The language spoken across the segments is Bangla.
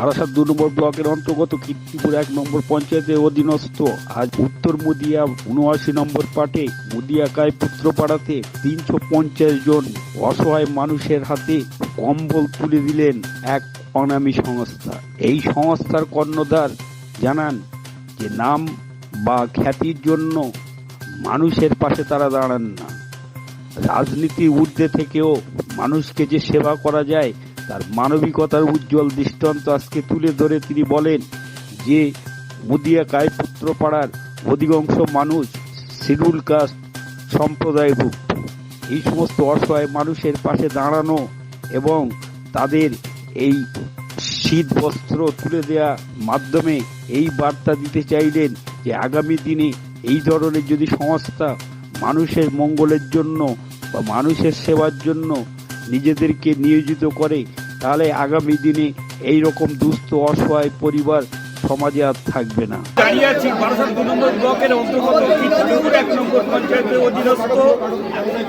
বারাসাত দু নম্বর ব্লকের অন্তর্গত কীর্তিপুর এক নম্বর পঞ্চায়েতের অধীনস্থ। আজ উত্তর মুদিয়া উনআশি নম্বর পাটে মুদিয়াকায় পুত্রপাড়াতে তিনশো পঞ্চাশ জন অসহায় মানুষের হাতে কম্বল তুলে দিলেন এক অনামী সংস্থা। এই সংস্থার কর্ণধার জানান যে নাম বা খ্যাতির জন্য মানুষের পাশে তারা দাঁড়ান না। রাজনীতির ঊর্ধ্বে থেকেও মানুষকে যে সেবা করা যায় তার মানবিকতার উজ্জ্বল দৃষ্টান্ত আজকে তুলে ধরে তিনি বলেন যে মুদিয়াকায় পুত্রপাড়ার অধিকাংশ মানুষ শিডিউল কাস্ট সম্প্রদায়ভুক্ত। এই সমস্ত অসহায় মানুষের পাশে দাঁড়ানো এবং তাদের এই শীত বস্ত্র তুলে দেওয়ার মাধ্যমে এই বার্তা দিতে চাইলেন যে আগামী দিনে এই ধরনের যদি সংস্থা মানুষের মঙ্গলের জন্য বা মানুষের সেবার জন্য নিজেদেরকে নিয়োজিত করে তাহলে আগামী দিনে এই রকম দুস্থ, অসহায় পরিবার সমাজে আর থাকবে না। দাঁড়িয়ে আছি বারাসাত দু নম্বর ব্লকের অন্তর্গত এক নম্বর পঞ্চায়েতের অধীনস্থ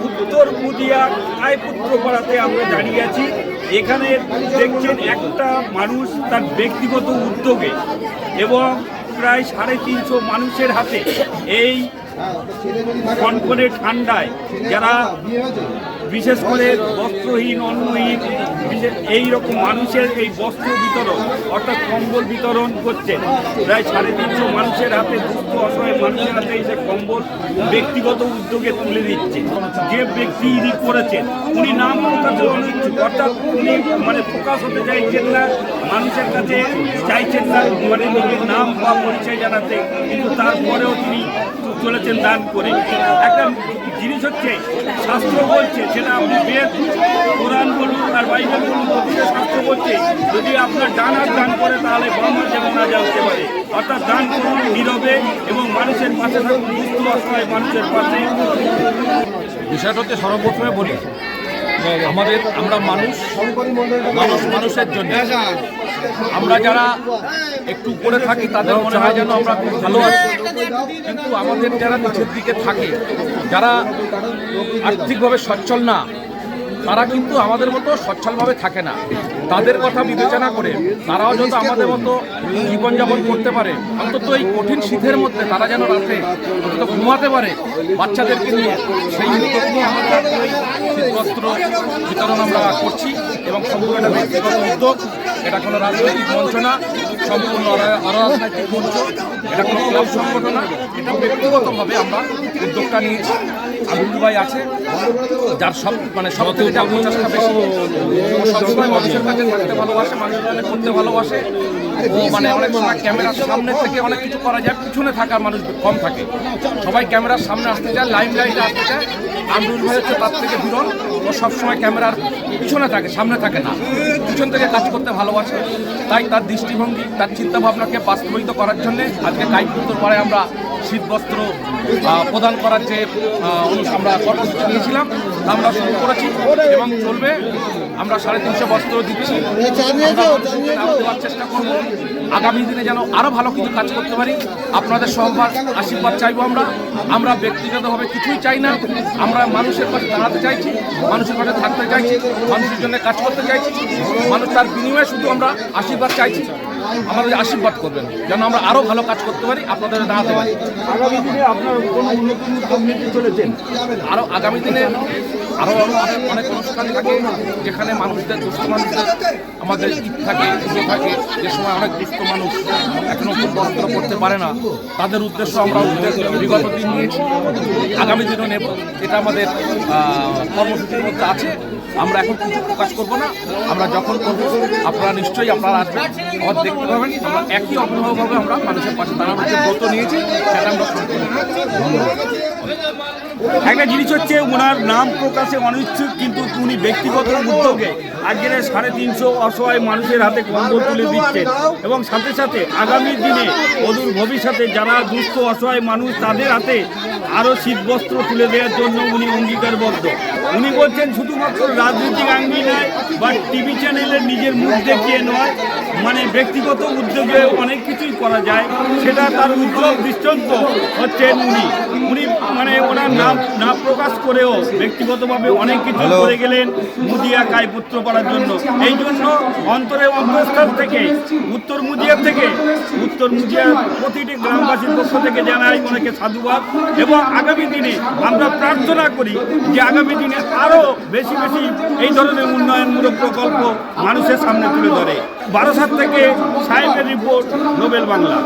উত্তর মুদিয়া আয়পুত্র পাড়াতে আমরা দাঁড়িয়ে আছি। এখানে দেখছেন একটা মানুষ তার ব্যক্তিগত উদ্যোগে এবং প্রায় সাড়ে তিনশো মানুষের হাতে এই কনকনে ঠান্ডায় যারা বিশেষ করে বস্ত্রহীন, অন্নহীন এই রকম মানুষের এই বস্ত্র বিতরণ, অর্থাৎ কম্বল বিতরণ করছে প্রায় সাড়ে তিনশো মানুষের হাতে দুস্থ, অসহায় মানুষের হাতে এই যে কম্বল ব্যক্তিগত উদ্যোগে তুলে দিচ্ছে। যে ব্যক্তি ইনি করেছেন, উনি নাম প্রকাশে অনিচ্ছুক অর্থাৎ উনি মানে প্রকাশ হতে চাইছেন না, মানুষের কাছে চাইছেন না মানে নিজের নাম বা পরিচয় জানাতে, কিন্তু তারপরেও তিনি চলেছেন দান করে। একটা জিনিস হচ্ছে, শাস্ত্র বলছে সেটা আপনি বেদ, কোরআন বলুন আর বাইবেল বলুন, প্রতিটা শাস্ত্র বলছে, যদি আপনার ডান হাত দান করে, তাহলে বাম হাত যেন না জানতে পারে। অর্থাৎ দান করুন নীরবে এবং মানুষের পাশে থাকুন, দুস্থ অসহায় মানুষের পাশে। বিষয়টা হচ্ছে সর্বপ্রথমে বলি আমাদের, আমরা মানুষ মানুষ মানুষের জন্য। আমরা যারা একটু উপরে থাকি, তাদের মনে হয় যেন আমরা খুব ভালো আছি। কিন্তু আমাদের যারা নিচের দিকে থাকে, যারা আর্থিকভাবে সচ্ছল না, তারা কিন্তু আমাদের মতো সচ্ছলভাবে থাকে না। তাদের কথা বিবেচনা করে তারাও যত আমাদের মতো জীবনযাপন করতে পারে, অন্তত এই কঠিন শীতের মধ্যে তারা যেন রাতে অন্তত ঘুমাতে পারে, বাচ্চাদেরকে নিয়ে সেই শীতবস্ত্র বিতরণ আমরা করছি এবং সম্পূর্ণ ব্যক্তিগত উদ্যোগ। এটা কোনো রাজনৈতিক মঞ্চ না, সম্পূর্ণ অরা- অরাজনৈতিক মঞ্চ। এটা কোনো ক্লাব সংগঠন না, এটা ব্যক্তিগতভাবে আমরা উদ্যোগটা নিয়ে আবুল ভাই আছে, যার সব মানে সব থেকে যা পঞ্চাশটা বেশি। সবসময় মানুষের কাছে থাকতে ভালোবাসে, মানুষের কাছে করতে ভালোবাসে। মানে অনেক সময় ক্যামেরার সামনে থেকে অনেক কিছু করা যায়, পিছনে থাকার মানুষ কম থাকে। সবাই ক্যামেরার সামনে আসতে চায় লাইম লাইটে আসতে চায়। আমরুল ভাই হচ্ছে তার থেকে বিরল ও সবসময় ক্যামেরার পিছনে থাকে, সামনে থাকে না। পিছন থেকে কাজ করতে ভালোবাসে। তাই তার দৃষ্টিভঙ্গি, তার চিন্তাভাবনাকে বাস্তবায়িত করার জন্যে আজকে কাইপুত্তর পরে আমরা শীতবস্ত্র আহ, প্রদান করার যে আমরা কর্মসূচি নিয়েছিলাম আমরা শুরু করেছি এবং চলবে। আমরা সাড়ে তিনশো বস্ত্র দিচ্ছি। দেওয়ার চেষ্টা করব। আগামী দিনে যেন আরও ভালো কিছু কাজ করতে পারি। আপনাদের সহবাদ আশীর্বাদ চাইব আমরা। আমরা ব্যক্তিগতভাবে কিছুই চাই না। আমরা মানুষের পাশে দাঁড়াতে চাইছি মানুষের পাশে থাকতে চাইছি মানুষের জন্য কাজ করতে চাইছি। মানুষ তার বিনিময়ে শুধু আমরা আশীর্বাদ চাইছি। আমাদের আশীর্বাদ করবেন যেন আমরা আরও ভালো কাজ করতে পারি আপনাদের দাঁড়াতে পারি। আগামী দিনে আপনার কোনো নতুন চলেছেন আরও আগামী দিনে আরও অনেক অনুষ্ঠান থাকে, যেখানে মানুষদের দুস্থ মানুষদের আমাদের ঈদ থাকে পুজো থাকে, যে সময় অনেক দুস্থ মানুষ এখনও বস্ত্র করতে পারে না। তাদের উদ্দেশ্য আমরা বিগত দিন নিয়েছি আগামী দিনও নেব। এটা আমাদের কর্মসূচির মধ্যে আছে। আমরা এখন কিছু প্রকাশ করব না। আমরা যখন করব, আপনারা নিশ্চয়ই আপনারা আসবেন। আমাদের দেখতে পাবেন। আমরা একই অভিভাবকভাবে আমরা মানুষের পাশে দাঁড়ানোর যে ব্রত নিয়েছি, সেটা আমরা সম্পূর্ণ একটা জিনিস হচ্ছে ওনার নাম প্রকাশে অনিচ্ছুক, কিন্তু উনি ব্যক্তিগত উদ্যোগে আজকের সাড়ে তিনশো অসহায় মানুষের হাতে কম্বল তুলে দিচ্ছেন। এবং সাথে সাথে আগামী দিনে অদূর ভবিষ্যতে যারা দুস্থ, অসহায় মানুষ, তাদের হাতে আরও শীতবস্ত্র তুলে দেওয়ার জন্য উনি অঙ্গীকারবদ্ধ। উনি বলছেন, শুধুমাত্র রাজনৈতিক আঙ্গিনায় বা টিভি চ্যানেলের নিজের মুখ দেখিয়ে নয় মানে ব্যক্তিগত উদ্যোগে অনেক কিছুই করা যায়। সেটা তার উজ্জ্বল দৃষ্টান্ত হচ্ছেন উনি। উনি মানে ওনার নাম না প্রকাশ করেও ব্যক্তিগতভাবে অনেক কিছু করে গেলেন মুদিয়া কায়পুত্র করার জন্য। এই জন্য অন্তরে অন্তঃস্থল থেকে উত্তর মুদিয়া থেকে উত্তর মুদিয়ার প্রতিটি গ্রামবাসীর পক্ষ থেকে জানাই ওনাকে সাধুবাদ। এবং আগামী দিনে আমরা প্রার্থনা করি যে আগামী দিনে আরও বেশি বেশি এই ধরনের উন্নয়নমূলক প্রকল্প মানুষের সামনে তুলে ধরে। বারাসাত থেকে সাহেবের রিপোর্ট নোবেল বাংলা।